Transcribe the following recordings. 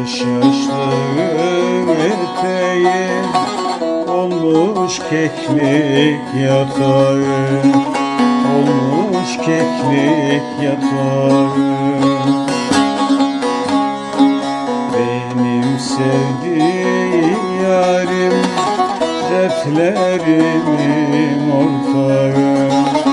Yaş yaşlı eteğim Olmuş keklik yatağım. Olmuş keklik yatağım. Benim sevdiğim yarim Dertlerimin ortağı.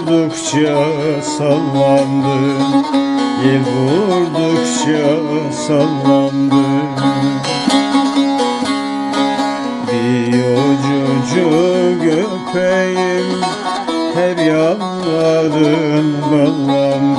Vurdukça sallandı. Yel vurdukça sallandı. Bir ucucu göpeğim Her yanların ballandı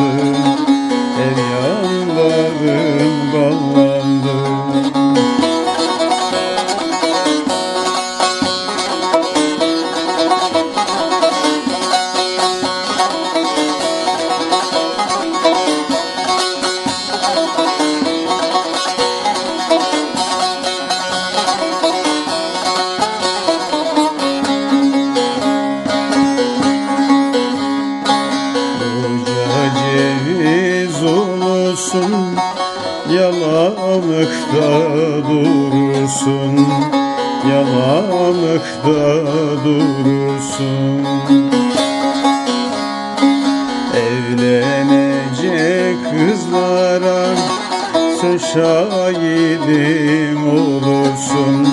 ulusun Yalamışta durursun. Yalamışta durursun. Evlenecek kızlara Söz şahidim olursun.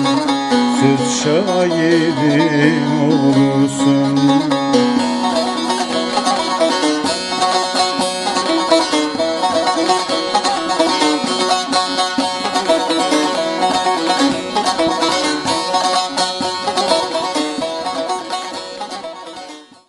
Söz şahidim olursun